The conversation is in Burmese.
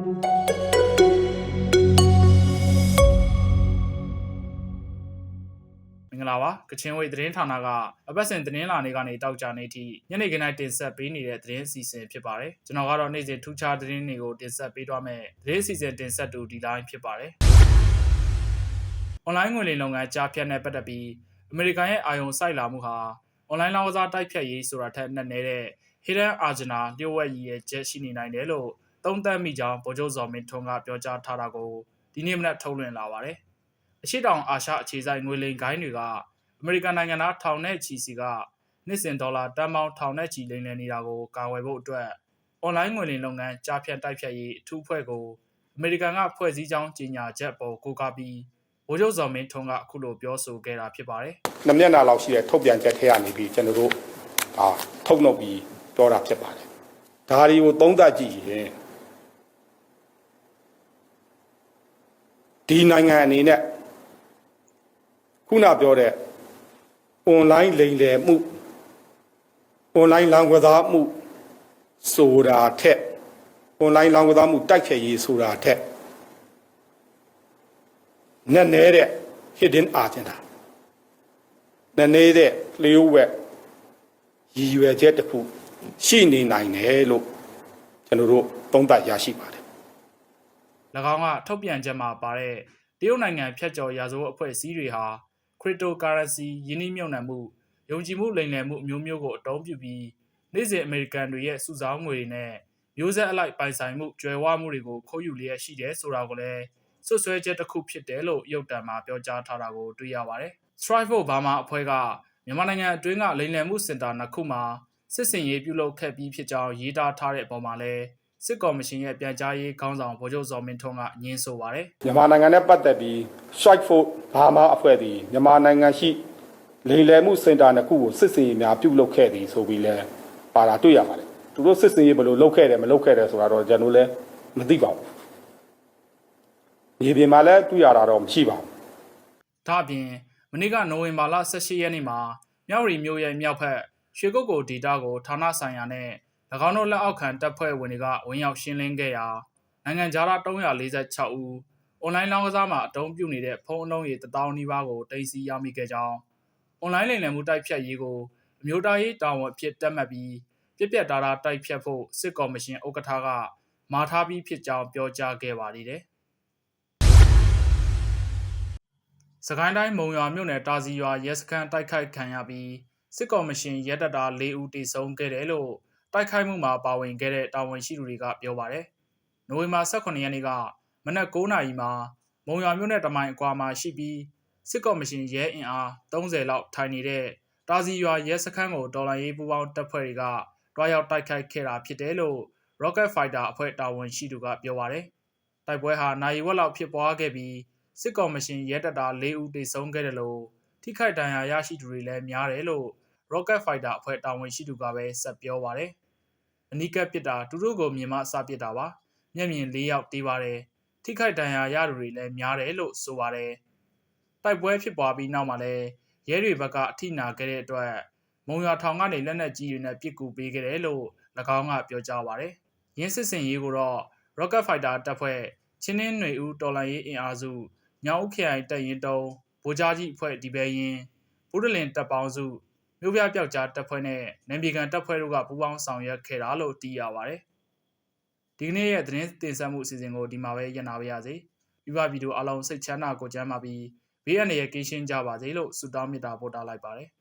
မင်္ဂလာပါကချင်ဝေးသတင်းဌာနကအပတ်စဉ်သတင်းလာနေကနေတောက်ကြနေထိညနေခင်းတိုင်းတင်ဆက်ပေးနေတဲ့သတင်းအစီအစဉ်ဖြစ်ပါတယ်ကျွန်တော်ကတော့နေ့စဉ်ထူးခြားသတင်းတွေကိုတင်ဆက်ပေးသွားမယ်သတင်းအစီအစဉ်တင်ဆက်တူဒီတိုင်းဖြစ်ပါတယ်အွန်လိုင်းငွေလိမ်လုပ်ငန်းကြားဖြတ်နဲ့ပတ်သက်ပြီးအမေရိကန်ရဲ့အာရုံစိုက်လာမှုဟာအွန်လိုင်းလောင်းကစားတိုက်ဖြတ်ရေးဆိုတာထက်နဲ့နေတဲ့ Hidden Agenda လျှို့ဝှက်ရည်ရဲ့ချက်ရှိနေနိုင်တယ်လို့ သုံးသပ်မိကြောင်းဗိုလ်ချုပ်ဇော်မင်းထွန်းကပြောကြားထားတာကိုဒီနေ့မနက်ထုတ်လွှင့်လာပါတယ်အရှိတောင်အာရှအခြေစိုက်ငွေလိမ်ဂိုင်းတွေကအမေရိကန်နိုင်ငံသားထောင်နဲ့ချီစီကနှစ်စဉ်ဒေါ်လာတန်ပေါင်းထောင်နဲ့ချီလိမ်လည်နေတာကိုကာဝယ်ဖို့အတွက်အွန်လိုင်းငွေလိမ်လုပ်ငန်းကြားဖြတ်တိုက်ဖြတ်ရေးအထူးဖွဲ့ကိုအမေရိကန်ကဖွဲ့စည်းကြောင်းကြေညာချက်ပေါ်ကိုကားပြီးဗိုလ်ချုပ်ဇော်မင်းထွန်းကအခုလိုပြောဆိုခဲ့တာဖြစ်ပါတယ်နှစ်မျက်နှာလောက်ရှိတဲ့ထုတ်ပြန်ချက်ထဲကနေပြီးကျွန်တော်တို့ဒါထုတ်နှုတ်ပြီးပြောတာဖြစ်ပါတယ်ဒါတွေကိုသုံးသပ်ကြည့်ရင် ဒီနိုင်ငံအနေနဲ့ခုနပြောတဲ့ online လိမ်လည်မှု online လောင်းကစားမှုဆိုတာထက် online လောင်းကစားမှုတိုက်ဖြတ်ရေးဆိုတာထက်နက်နဲတဲ့ hidden agenda နည်းနေတဲ့လျှို့ဝှက်ရည်ရွယ်ချက်တစ်ခုရှိနေနိုင်တယ်လို့ကျွန်တော်တို့သုံးသပ်ရရှိပါတယ်၎ င်းကထုတ်ပြန်ချက်မှာပါတဲ့တရုတ်နိုင်ငံဖြတ်ကျော်ရာဇဝတ်အဖွဲ့အစည်းတွေဟာ cryptocurrency ယင်းနှိမ့်မြုပ်နှံမှုယုံကြည်မှုလိမ်လည်မှုအမျိုးမျိုးကိုအတုံးပြုပြီးနေ့စဉ်အမေရိကန်တွေရဲ့စုဆောင်းငွေတွေနဲ့မျိုးဆက်အလိုက်ပိုင်ဆိုင်မှုကြွယ်ဝမှုတွေကိုခိုးယူလျက်ရှိတယ်ဆိုတာကိုလည်းဆွဆွဲချက်တစ်ခုဖြစ်တယ်လို့ရုပ်တံမှာပြောကြားထားတာကိုတွေ့ရပါတယ်။ Strive for Burma အဖွဲ့ကမြန်မာနိုင်ငံအတွင်းကလိမ်လည်မှုစင်တာနှစ်ခုမှာစစ်စင်ရေးပြုလုပ်ခဲ့ပြီးဖြစ်ကြောင်းရေးသားထားတဲ့အပေါ်မှာလည်း စစ်ကော်မရှင်ရဲ့ပြန်ကြားရေးခေါင်းဆောင်ဗိုလ်ချုပ်ဇော်မင်းထွန်းကညင်းဆိုပါတယ်မြန်မာနိုင်ငံနဲ့ပတ်သက်ပြီး strike force ဘာမှအဖွဲ့ဒီမြန်မာနိုင်ငံရှိလိမ်လည်မှုစင်တာတစ်ခုကိုစစ်စေးများပြုလုပ်ခဲ့သည်ဆိုပြီးလဲပါတာတွေ့ရပါတယ်သူတို့စစ်စေးဘယ်လိုလုပ်ခဲ့တယ်မလုပ်ခဲ့တယ်ဆိုတာတော့ကျွန်တော်လည်းမသိပါဘူးမြေပြင်မှာလည်းတွေ့ရတာတော့မရှိပါဘူး။ဒါ့အပြင်မနေ့ကနိုဝင်ဘာလ18ရက်နေ့မှာမြောက်ရီမြို့ရဲ့မြောက်ဖက်ရွှေကုတ်ကိုဒေတာကိုဌာနဆိုင်ရာနဲ့၎ င်းတို့လက်အောက်ခံတပ်ဖွဲ့ဝင်တွေကဝင်ရောက်ရှင်းလင်းခဲ့ရာနိုင်ငံခြားသား346ဦးအွန်လိုင်းလောင်းကစားမှာအတုံးပြုနေတဲ့ဖုန်းအလုံးရေ1000နီးပါးကိုတင်စီရမိခဲ့ကြောင်းအွန်လိုင်းလိမ်လည်မှုတိုက်ဖြတ်ရေးကိုအမျိုးသားရေးတာဝန်အဖြစ်တက်မှတ်ပြီးပြက်ပြက်သားသားတိုက်ဖြတ်ဖို့စစ်ကော်မရှင်ဥက္ကဋ္ဌကမာထားပြီးဖြစ်ကြောင်းပြောကြားခဲ့ပါသေးတယ်။စကိုင်းတိုင်းမုံရွာမြို့နယ်တာစီရွာရဲစခန်းတိုက်ခိုက်ခံရပြီးစစ်ကော်မရှင်ရဲတပ်သား၄ဦးတေဆုံးခဲ့တယ်လို့ တိုက်ခိုက်မှုမှာပါဝင်ခဲ့တဲ့တာဝန်ရှိသူတွေကပြောပါတယ်။နိုဝင်ဘာ18ရက်နေ့ကမနက်9:00နာရီမှာမုံရွာမြို့နယ်တမိုင်အကွာမှာရှိပြီးစစ်ကော်မရှင်ရဲအင်အား30လောက်ထိုင်နေတဲ့တာစီရွာရဲစခန်းကိုတော်လိုင်းရေးပူးပေါင်းတပ်ဖွဲ့တွေကတွားရောက်တိုက်ခိုက်ခဲ့တာဖြစ်တယ်လို့ Rocket Fighter အဖွဲ့တာဝန်ရှိသူကပြောပါတယ်။တိုက်ပွဲဟာနိုင်ဝက်လောက်ဖြစ်ပွားခဲ့ပြီးစစ်ကော်မရှင်ရဲတပ်သား၄ဦးတေဆုံးခဲ့တယ်လို့ထိခိုက်ဒဏ်ရာရရှိသူတွေလည်းများတယ်လို့ Rocket Fighter အဖွဲ့တာဝန်ရှိသူကပဲဆက်ပြောပါတယ်။ အနီးကပ်ပစ်တာသူတို့ကိုမြင်မှစပစ်တာပါ။မျက်မြင်၄ယောက်တေးပါတယ်။ထိခိုက်ဒဏ်ရာရသူတွေလည်းများတယ်လို့ဆိုပါတယ်။တိုက်ပွဲဖြစ်ပွားပြီးနောက်မှာလည်းရဲတွေဘက်ကအထိနာခဲ့တဲ့အတွက်မုံရွာထောင်ကနေလက်နက်ကြီးတွေနဲ့ပစ်ကူပေးခဲ့တယ်လို့၎င်းကပြောကြားပါတယ်။ရင်းစစ်စင်ရေးကိုတော့ Rocket Fighter တပ်ဖွဲ့ချင်းနှင်းຫນွေဦးတော်လိုင်းရေးအင်အားစုညောင်ဦးခရိုင်တပ်ရင်းတုံးဗိုလ်ကြားကြီးအဖွဲ့ဒီပဲရင်ဘုဒ္ဓလင်တပ်ပေါင်းစု မြို့ပြပျောက်ကြားတပ်ဖွဲ့နဲ့နယ်မြေခံတပ်ဖွဲ့တို့ကပူးပေါင်းဆောင်ရွက်ခဲ့တာလို့သိရပါတယ်။ဒီကနေ့ရဲ့သတင်းတင်ဆက်မှုအစီအစဉ်ကိုဒီမှာပဲရပ်နာပါရစေ။ပြပဗီဒီယိုအားလုံးစိတ်ချမ်းသာကိုကြမ်းပါပြီးဘေးအန္တရာယ်ကင်းရှင်းကြပါစေလို့ဆုတောင်းမေတ္တာပို့တာလိုက်ပါတယ်။